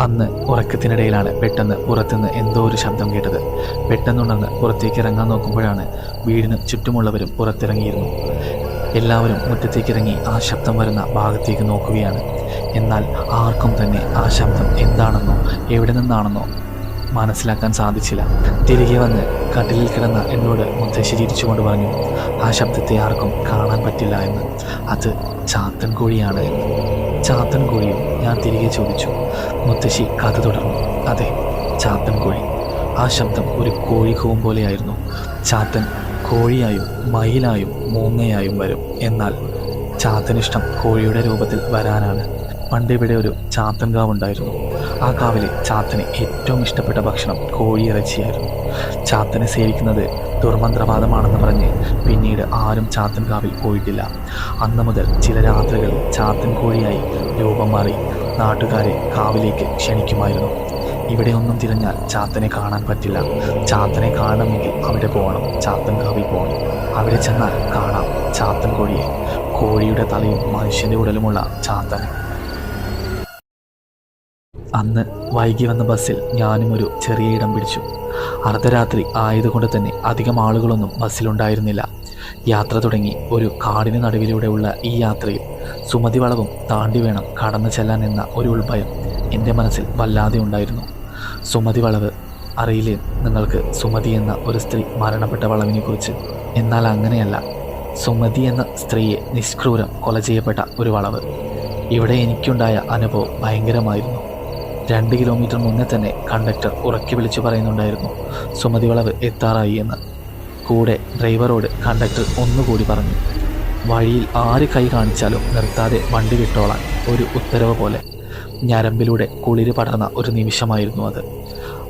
അന്ന് ഉറക്കത്തിനിടയിലാണ് പെട്ടെന്ന് പുറത്തുനിന്ന് എന്തോ ഒരു ശബ്ദം കേട്ടത്. പെട്ടെന്നുണർന്ന് പുറത്തേക്ക് ഇറങ്ങാൻ നോക്കുമ്പോഴാണ് വീടിന് ചുറ്റുമുള്ളവരും പുറത്തിറങ്ങിയിരുന്നു. എല്ലാവരും മുറ്റത്തേക്ക് ഇറങ്ങി ആ ശബ്ദം വരുന്ന ഭാഗത്തേക്ക് നോക്കുകയാണ്. എന്നാൽ ആർക്കും തന്നെ ആ ശബ്ദം എന്താണെന്നോ എവിടെ നിന്നാണെന്നോ മനസ്സിലാക്കാൻ സാധിച്ചില്ല. തിരികെ വന്ന് കട്ടിലിൽ കിടന്ന എന്നോട് മുത്തശ്ശി ചിരിച്ചുകൊണ്ട് പറഞ്ഞു ആ ശബ്ദത്തെ ആർക്കും കാണാൻ പറ്റില്ല എന്ന്. അത് ചാത്തൻ കോഴിയാണ് എന്ന്. ചാത്തൻ കോഴിയും? ഞാൻ തിരികെ ചോദിച്ചു. മുത്തശ്ശി കഥ തുടർന്നു. അതെ ചാത്തൻ കോഴി. ആ ശബ്ദം ഒരു കോഴി കൂവും പോലെയായിരുന്നു. ചാത്തൻ കോഴിയായും മയിലായും മൂങ്ങയായും വരും. എന്നാൽ ചാത്തനിഷ്ടം കോഴിയുടെ രൂപത്തിൽ വരാനാണ്. പണ്ട് ഇവിടെ ഒരു ചാത്തൻകാവ് കാവുണ്ടായിരുന്നു. ആ കാവിലെ ചാത്തന് ഏറ്റവും ഇഷ്ടപ്പെട്ട ഭക്ഷണം കോഴിയിറച്ചിയായിരുന്നു ചാത്തനെ സേവിക്കുന്നത് ദുർമന്ത്രവാദമാണെന്ന് പറഞ്ഞ് പിന്നീട് ആരും ചാത്തൻ കാവിൽ പോയിട്ടില്ല. അന്ന് മുതൽ ചില രാത്രികൾ ചാത്തൻ കോഴിയായി രൂപം മാറി നാട്ടുകാരെ കാവിലേക്ക് ക്ഷണിക്കുമായിരുന്നു. ഇവിടെ ഒന്നും തിരഞ്ഞാൽ ചാത്തനെ കാണാൻ പറ്റില്ല. ചാത്തനെ കാണണമെങ്കിൽ അവിടെ പോകണം. ചാത്തൻ കാവിൽ പോകണം. അവിടെ ചെന്നാൽ കാണാം ചാത്തൻ കോഴിയെ. കോഴിയുടെ തലയും മനുഷ്യന്റെ ഉടലുമുള്ള ചാത്തനെ. അന്ന് വൈകി വന്ന ബസ്സിൽ ഞാനും ഒരു ചെറിയ ഇടം പിടിച്ചു. അർദ്ധരാത്രി ആയതുകൊണ്ട് തന്നെ അധികം ആളുകളൊന്നും ബസ്സിലുണ്ടായിരുന്നില്ല. യാത്ര തുടങ്ങി ഒരു കാടിന് നടുവിലൂടെയുള്ള ഈ യാത്രയിൽ സുമതി വളവും താണ്ടി വേണം കടന്നു ചെല്ലാൻ എന്ന ഒരു ഉൾഭയം എന്റെ മനസ്സിൽ വല്ലാതെ ഉണ്ടായിരുന്നു. സുമതി വളവ് അറിയില്ലേ നിങ്ങൾക്ക് സുമതി എന്ന ഒരു സ്ത്രീ മരണപ്പെട്ട വളവിനെക്കുറിച്ച്? എന്നാൽ അങ്ങനെയല്ല. സുമതി എന്ന സ്ത്രീയെ നിഷ്ക്രൂരം കൊല ചെയ്യപ്പെട്ട ഒരു വളവ്. ഇവിടെ എനിക്കുണ്ടായ അനുഭവം ഭയങ്കരമായിരുന്നു. രണ്ട് കിലോമീറ്റർ മുന്നേ തന്നെ കണ്ടക്ടർ ഉറക്കി വിളിച്ചു പറയുന്നുണ്ടായിരുന്നു. സുമതി വളവ് എത്താറായി എന്ന്. കൂടെ ഡ്രൈവറോട് കണ്ടക്ടർ ഒന്നുകൂടി പറഞ്ഞു. വഴിയിൽ ആര് കൈ കാണിച്ചാലും നിർത്താതെ വണ്ടി വിട്ടോളാൻ ഒരു ഉത്തരവ് പോലെ. ഞരമ്പിലൂടെ കുളിര് പടർന്ന ഒരു നിമിഷമായിരുന്നു അത്.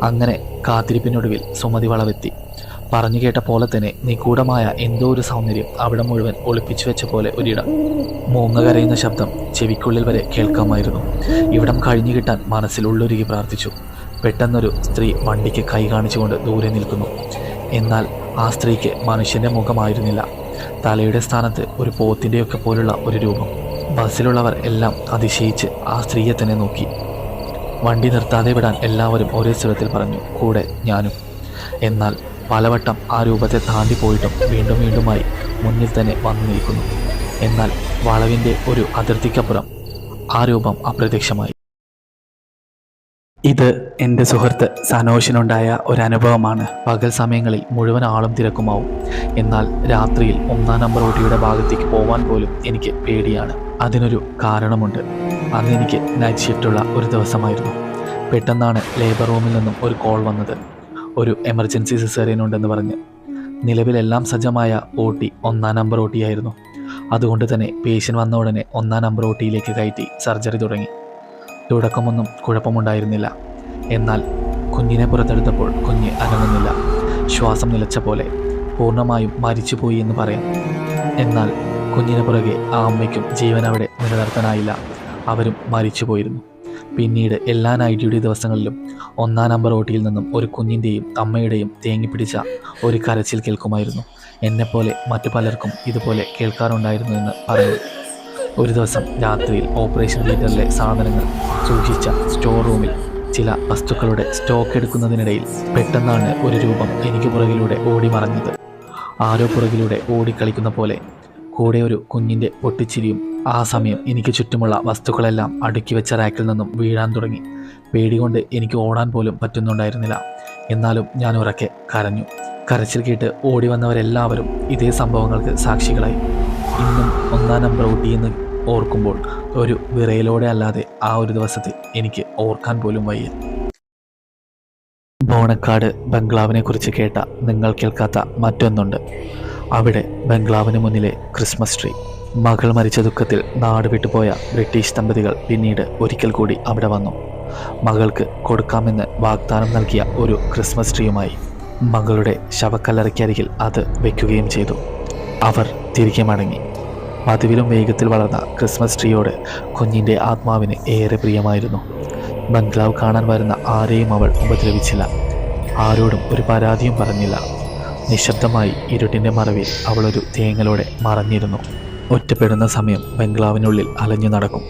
അങ്ങനെ കാത്തിരിപ്പിനൊടുവിൽ സുമതി വളവെത്തി പറഞ്ഞു കേട്ട പോലെ തന്നെ നിഗൂഢമായ എന്തോ ഒരു സൗന്ദര്യം അവിടെ മുഴുവൻ ഒളിപ്പിച്ചു വെച്ച പോലെ ഒരിടം. മൂങ്ങ കരയുന്ന ശബ്ദം ചെവിക്കുള്ളിൽ വരെ കേൾക്കാമായിരുന്നു. ഇവിടം കഴിഞ്ഞു കിട്ടാൻ മനസ്സിൽ ഉള്ളൊരുകി പ്രാർത്ഥിച്ചു. പെട്ടെന്നൊരു സ്ത്രീ വണ്ടിക്ക് കൈ കാണിച്ചുകൊണ്ട് ദൂരെ നിൽക്കുന്നു. എന്നാൽ ആ സ്ത്രീക്ക് മനുഷ്യന്റെ മുഖമായിരുന്നില്ല. തലയുടെ സ്ഥാനത്ത് ഒരു പോത്തിന്റെയൊക്കെ പോലുള്ള ഒരു രൂപം. ബസ്സിലുള്ളവർ എല്ലാം അതിശയിച്ച് ആ സ്ത്രീയെ തന്നെ നോക്കി. വണ്ടി നിർത്താതെ വിടാൻ എല്ലാവരും ഒരേ സ്വരത്തിൽ പറഞ്ഞു കൂടെ ഞാനും. എന്നാൽ പലവട്ടം ആ രൂപത്തെ താണ്ടി പോയിട്ടും വീണ്ടും വീണ്ടുമായി മുന്നിൽ തന്നെ വന്നു നിൽക്കുന്നു. എന്നാൽ വളവിന്റെ ഒരു അതിർത്തിക്കപ്പുറം ആ രൂപം അപ്രത്യക്ഷമായി. ഇത് എന്റെ സുഹൃത്ത് സനോഷിനുണ്ടായ ഒരു അനുഭവമാണ് പകൽ സമയങ്ങളിൽ മുഴുവൻ ആളും തിരക്കുമാവും. എന്നാൽ രാത്രിയിൽ ഒന്നാം നമ്പർ ഓട്ടിയുടെ ഭാഗത്തേക്ക് പോവാൻ പോലും എനിക്ക് പേടിയാണ്. അതിനൊരു കാരണമുണ്ട്. അന്ന് എനിക്ക് നൈറ്റ് ഷിഫ്റ്റുള്ള ഒരു ദിവസമായിരുന്നു. പെട്ടെന്നാണ് ലേബർ റൂമിൽ നിന്നും ഒരു കോൾ വന്നത്. ഒരു എമർജൻസി സിസേറിയൻ ഉണ്ടെന്ന് പറഞ്ഞ്. നിലവിലെല്ലാം സജ്ജമായ ഒ ടി ഒന്നാം നമ്പർ ഒ ടി ആയിരുന്നു അതുകൊണ്ട് തന്നെ പേഷ്യൻ വന്ന ഉടനെ ഒന്നാം നമ്പർ ഒ ടിയിലേക്ക് കയറ്റി സർജറി തുടങ്ങി. തുടക്കമൊന്നും കുഴപ്പമുണ്ടായിരുന്നില്ല. എന്നാൽ കുഞ്ഞിനെ പുറത്തെടുത്തപ്പോൾ കുഞ്ഞ് അനങ്ങുന്നില്ല. ശ്വാസം നിലച്ച പോലെ പൂർണമായും മരിച്ചുപോയി എന്ന് പറയാം. എന്നാൽ കുഞ്ഞിന് പുറകെ ആ അമ്മയ്ക്കും ജീവൻ അവിടെ നിലനിർത്താനായില്ല. അവരും മരിച്ചുപോയിരുന്നു. പിന്നീട് എല്ലാ നൈറ്റിയുടെ ദിവസങ്ങളിലും ഒന്നാം നമ്പർ ഓട്ടിയിൽ നിന്നും ഒരു കുഞ്ഞിന്റെയും അമ്മയുടെയും തേങ്ങിപ്പിടിച്ച ഒരു കരച്ചിൽ കേൾക്കുമായിരുന്നു. എന്നെപ്പോലെ മറ്റു പലർക്കും ഇതുപോലെ കേൾക്കാറുണ്ടായിരുന്നു എന്ന് പറയുന്നു ഒരു ദിവസം രാത്രിയിൽ ഓപ്പറേഷൻ തിയേറ്ററിലെ സാധനങ്ങൾ സൂക്ഷിച്ച സ്റ്റോർ റൂമിൽ ചില വസ്തുക്കളുടെ സ്റ്റോക്ക് എടുക്കുന്നതിനിടയിൽ പെട്ടെന്നാണ് ഒരു രൂപം എനിക്ക് പുറകിലൂടെ ഓടി മറഞ്ഞത്. ആരോ പുറകിലൂടെ ഓടിക്കളിക്കുന്ന പോലെ കൂടെ ഒരു കുഞ്ഞിന്റെ പൊട്ടിച്ചിരിയും ആ സമയം എനിക്ക് ചുറ്റുമുള്ള വസ്തുക്കളെല്ലാം അടുക്കി വെച്ച റാക്കിൽ നിന്നും വീഴാൻ തുടങ്ങി. പേടികൊണ്ട് എനിക്ക് ഓടാൻ പോലും പറ്റുന്നുണ്ടായിരുന്നില്ല. എന്നാലും ഞാൻ ഉറക്കെ കരഞ്ഞു. കരച്ചിൽ കേട്ട് ഓടി വന്നവരെല്ലാവരും ഇതേ സംഭവങ്ങൾക്ക് സാക്ഷികളായി. ഇന്നും ഒന്നാം നമ്പർ ഊട്ടി എന്ന് ഓർക്കുമ്പോൾ ഒരു വിറയിലൂടെ അല്ലാതെ ആ ഒരു ദിവസത്തെ എനിക്ക് ഓർക്കാൻ പോലും വയ്യ. ബോണക്കാട് ബംഗ്ലാവിനെ കുറിച്ച് കേട്ട നിങ്ങൾ കേൾക്കാത്ത മറ്റൊന്നുണ്ട്. അവിടെ ബംഗ്ലാവിന് മുന്നിലെ ക്രിസ്മസ് ട്രീ. മകൾ മരിച്ച ദുഃഖത്തിൽ നാട് വിട്ടുപോയ ബ്രിട്ടീഷ് ദമ്പതികൾ പിന്നീട് ഒരിക്കൽ കൂടി അവിടെ വന്നു. മകൾക്ക് കൊടുക്കാമെന്ന് വാഗ്ദാനം നൽകിയ ഒരു ക്രിസ്മസ് ട്രീയുമായി മകളുടെ ശവക്കല്ലറയ്ക്കരികിൽ അത് വെക്കുകയും ചെയ്തു. അവർ തിരികെ മടങ്ങി. പതിവിലും വേഗത്തിൽ വളർന്ന ക്രിസ്മസ് ട്രീയോട് കുഞ്ഞിന്റെ ആത്മാവിന് ഏറെ പ്രിയമായിരുന്നു. ബംഗ്ലാവ് കാണാൻ വരുന്ന ആരെയും അവൾ ഉപദ്രവിച്ചില്ല. ആരോടും ഒരു പരാതിയും പറഞ്ഞില്ല. നിശബ്ദമായി ഇരുട്ടിന്റെ മറവിൽ അവളൊരു തേങ്ങലോടെ മറഞ്ഞിരുന്നു. ഒറ്റപ്പെടുന്ന സമയം ബംഗ്ലാവിനുള്ളിൽ അലഞ്ഞു നടക്കും.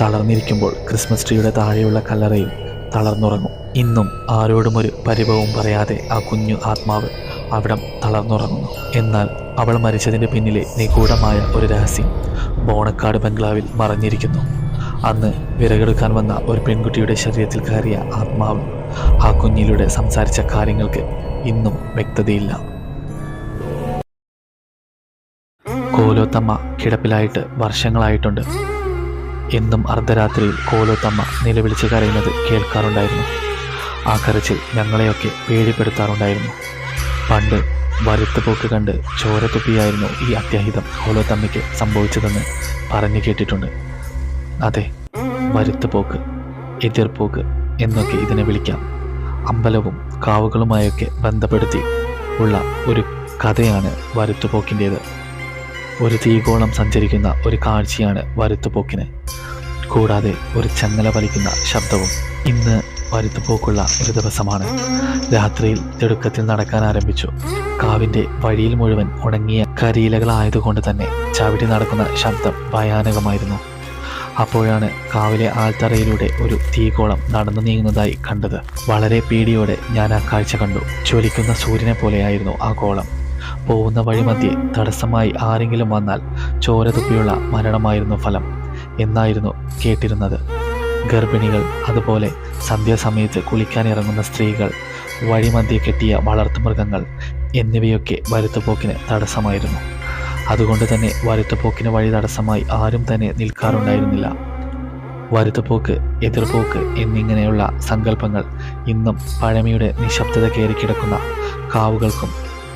തളർന്നിരിക്കുമ്പോൾ ക്രിസ്മസ് ട്രീയുടെ താഴെയുള്ള കല്ലറയിൽ തളർന്നുറങ്ങും. ഇന്നും ആരോടും ഒരു പരിഭവവും പറയാതെ ആ കുഞ്ഞു ആത്മാവ് അവിടം തളർന്നുറങ്ങുന്നു. എന്നാൽ അവൾ മരിച്ചതിന്റെ പിന്നിലെ നിഗൂഢമായ ഒരു രഹസ്യം ബോണക്കാട് ബംഗ്ലാവിൽ മറഞ്ഞിരിക്കുന്നു. അന്ന് വിറകെടുക്കാൻ വന്ന ഒരു പെൺകുട്ടിയുടെ ശരീരത്തിൽ കയറിയ ആത്മാവ് ആ കുഞ്ഞിലൂടെ സംസാരിച്ച കാര്യങ്ങൾക്ക് ഇന്നും വ്യക്തതയില്ല. കോലോത്തമ്മ കിടപ്പിലായിട്ട് വർഷങ്ങളായിട്ടുണ്ട്. എന്നും അർദ്ധരാത്രിയിൽ കോലോത്തമ്മ നിലവിളിച്ച് കരയുന്നത് കേൾക്കാറുണ്ടായിരുന്നു. ആ കരച്ചിൽ ഞങ്ങളെയൊക്കെ പേടിപ്പെടുത്താറുണ്ടായിരുന്നു. പണ്ട് വരുത്തുപോക്ക് കണ്ട് ചോരത്തുപ്പിയായിരുന്നു ഈ അത്യാഹിതം കോലോത്തമ്മയ്ക്ക് സംഭവിച്ചതെന്ന് പറഞ്ഞു കേട്ടിട്ടുണ്ട്. അതെ വരുത്തുപോക്ക് എതിർപ്പോക്ക് എന്നൊക്കെ ഇതിനെ വിളിക്കാം. അമ്പലവും കാവുകളുമായൊക്കെ ബന്ധപ്പെടുത്തി ഉള്ള ഒരു കഥയാണ് വരുത്തുപോക്കിന്റേത് ഒരു തീകോളം സഞ്ചരിക്കുന്ന ഒരു കാഴ്ചയാണ് വരുത്തുപോക്കിന്. കൂടാതെ ഒരു ചങ്ങല വലിക്കുന്ന ശബ്ദവും ഇന്ന് വരുത്തുപോക്കുള്ള ഒരു ദിവസമാണ്. രാത്രിയിൽ തിടുക്കത്തിൽ നടക്കാൻ ആരംഭിച്ചു. കാവിന്റെ വഴിയിൽ മുഴുവൻ ഉണങ്ങിയ കരിയിലകളായതുകൊണ്ട് തന്നെ ചവിടി നടക്കുന്ന ശബ്ദം ഭയാനകമായിരുന്നു. അപ്പോഴാണ് കാവിലെ ആൽത്തറയിലൂടെ ഒരു തീകോളം നടന്നു നീങ്ങുന്നതായി കണ്ടത്. വളരെ പേടിയോടെ ഞാൻ ആ കാഴ്ച കണ്ടു. ജ്വലിക്കുന്ന സൂര്യനെ പോലെയായിരുന്നു ആ കോളം പോകുന്ന വഴിമധ്യേ തടസ്സമായി ആരെങ്കിലും വന്നാൽ ചോര തുപ്പിയുള്ള മരണമായിരുന്നു ഫലം എന്നായിരുന്നു കേട്ടിരുന്നത്. ഗർഭിണികൾ അതുപോലെ സന്ധ്യാസമയത്ത് കുളിക്കാനിറങ്ങുന്ന സ്ത്രീകൾ വഴിമധ്യേ കെട്ടിയ വളർത്തുമൃഗങ്ങൾ എന്നിവയൊക്കെ വരുത്തുപോക്കിന് തടസ്സമായിരുന്നു. അതുകൊണ്ട് തന്നെ വരുത്തുപോക്കിന് വഴി തടസ്സമായി ആരും തന്നെ നിൽക്കാറുണ്ടായിരുന്നില്ല. വരുത്തുപോക്ക് എതിർപോക്ക് എന്നിങ്ങനെയുള്ള സങ്കല്പങ്ങൾ ഇന്നും പഴമയുടെ നിശബ്ദത കയറി കിടക്കുന്ന കാവുകൾക്കും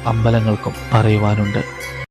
അമ്പലങ്ങൾക്കും പറയുവാനുണ്ട്.